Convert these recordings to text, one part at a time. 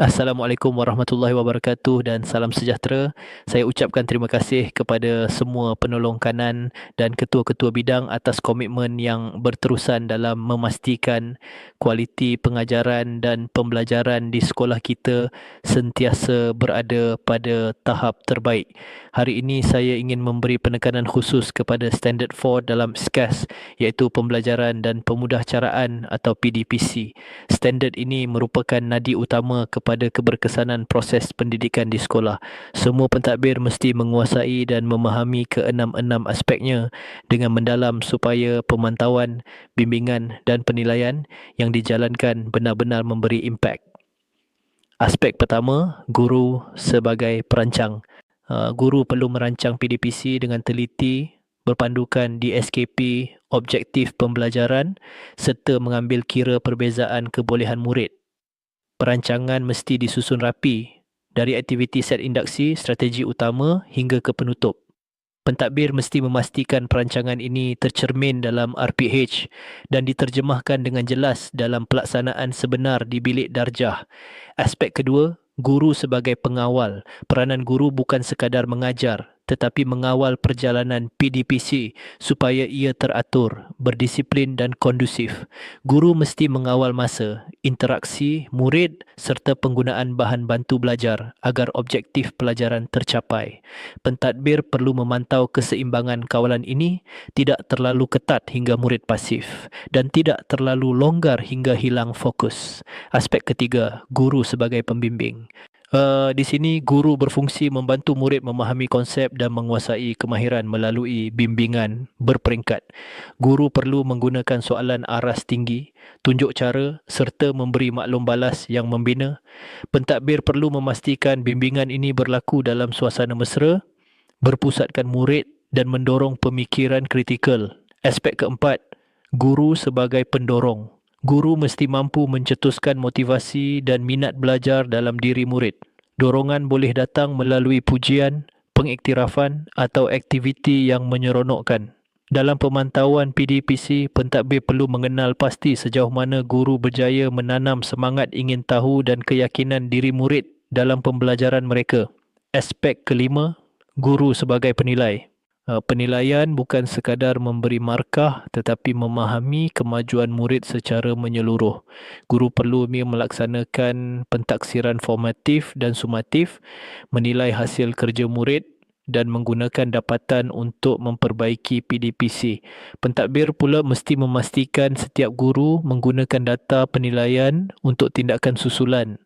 Assalamualaikum warahmatullahi wabarakatuh dan salam sejahtera. Saya ucapkan terima kasih kepada semua penolong kanan dan ketua-ketua bidang atas komitmen yang berterusan dalam memastikan kualiti pengajaran dan pembelajaran di sekolah kita sentiasa berada pada tahap terbaik. Hari ini saya ingin memberi penekanan khusus kepada Standard 4 dalam SCAS iaitu pembelajaran dan pemudahcaraan atau PDPC. Standard ini merupakan nadi utama kepada keberkesanan proses pendidikan di sekolah. Semua pentadbir mesti menguasai dan memahami keenam-enam aspeknya dengan mendalam supaya pemantauan, bimbingan dan penilaian yang dijalankan benar-benar memberi impak. Aspek pertama, guru sebagai perancang. Uh, guru perlu merancang PDPC dengan teliti, berpandukan di SKP, objektif pembelajaran serta mengambil kira perbezaan kebolehan murid. Perancangan mesti disusun rapi dari aktiviti set induksi, strategi utama hingga ke penutup. Pentadbir mesti memastikan perancangan ini tercermin dalam RPH dan diterjemahkan dengan jelas dalam pelaksanaan sebenar di bilik darjah. Aspek kedua, guru sebagai pengawal. Peranan guru bukan sekadar mengajar tetapi mengawal perjalanan PDPC supaya ia teratur, berdisiplin dan kondusif. Guru mesti mengawal masa, interaksi, murid serta penggunaan bahan bantu belajar agar objektif pelajaran tercapai. Pentadbir perlu memantau keseimbangan kawalan ini tidak terlalu ketat hingga murid pasif dan tidak terlalu longgar hingga hilang fokus. Aspek ketiga, guru sebagai pembimbing. Uh, di sini guru berfungsi membantu murid memahami konsep dan menguasai kemahiran melalui bimbingan berperingkat. Guru perlu menggunakan soalan aras tinggi, tunjuk cara serta memberi maklum balas yang membina. Pentadbir perlu memastikan bimbingan ini berlaku dalam suasana mesra, berpusatkan murid dan mendorong pemikiran kritikal. Aspek keempat, guru sebagai pendorong. Guru mesti mampu mencetuskan motivasi dan minat belajar dalam diri murid. Dorongan boleh datang melalui pujian, pengiktirafan atau aktiviti yang menyeronokkan. Dalam pemantauan PDPC, pentadbir perlu mengenal pasti sejauh mana guru berjaya menanam semangat ingin tahu dan keyakinan diri murid dalam pembelajaran mereka. Aspek kelima, guru sebagai penilai. Uh, penilaian bukan sekadar memberi markah tetapi memahami kemajuan murid secara menyeluruh. Guru perlu melaksanakan pentaksiran formatif dan sumatif, menilai hasil kerja murid dan menggunakan dapatan untuk memperbaiki PDPC. Pentadbir pula mesti memastikan setiap guru menggunakan data penilaian untuk tindakan susulan,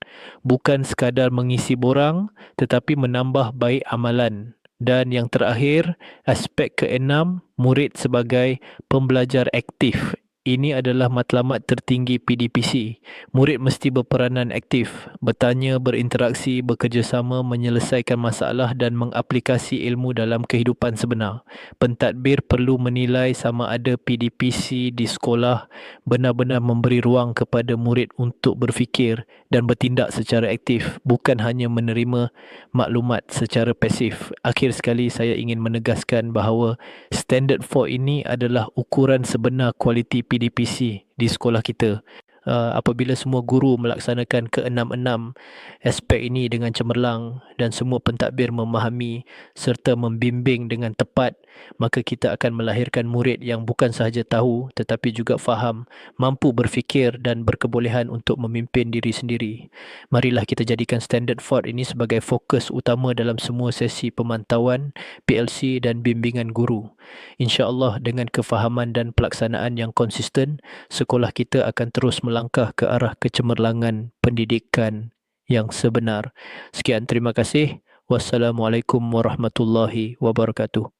bukan sekadar mengisi borang tetapi menambah baik amalan. Dan yang terakhir, aspek keenam, murid sebagai pembelajar aktif ini adalah matlamat tertinggi PDPC. Murid mesti berperanan aktif, bertanya, berinteraksi, bekerjasama, menyelesaikan masalah dan mengaplikasi ilmu dalam kehidupan sebenar. Pentadbir perlu menilai sama ada PDPC di sekolah benar-benar memberi ruang kepada murid untuk berfikir dan bertindak secara aktif, bukan hanya menerima maklumat secara pasif. Akhir sekali saya ingin menegaskan bahawa standard 4 ini adalah ukuran sebenar kualiti PDPC PDPC di sekolah kita uh, apabila semua guru melaksanakan keenam-enam aspek ini dengan cemerlang dan semua pentadbir memahami serta membimbing dengan tepat maka kita akan melahirkan murid yang bukan sahaja tahu tetapi juga faham mampu berfikir dan berkebolehan untuk memimpin diri sendiri. Marilah kita jadikan standard Ford ini sebagai fokus utama dalam semua sesi pemantauan PLC dan bimbingan guru. Insyaallah dengan kefahaman dan pelaksanaan yang konsisten sekolah kita akan terus melangkah ke arah kecemerlangan pendidikan yang sebenar. Sekian terima kasih. Wassalamualaikum warahmatullahi wabarakatuh.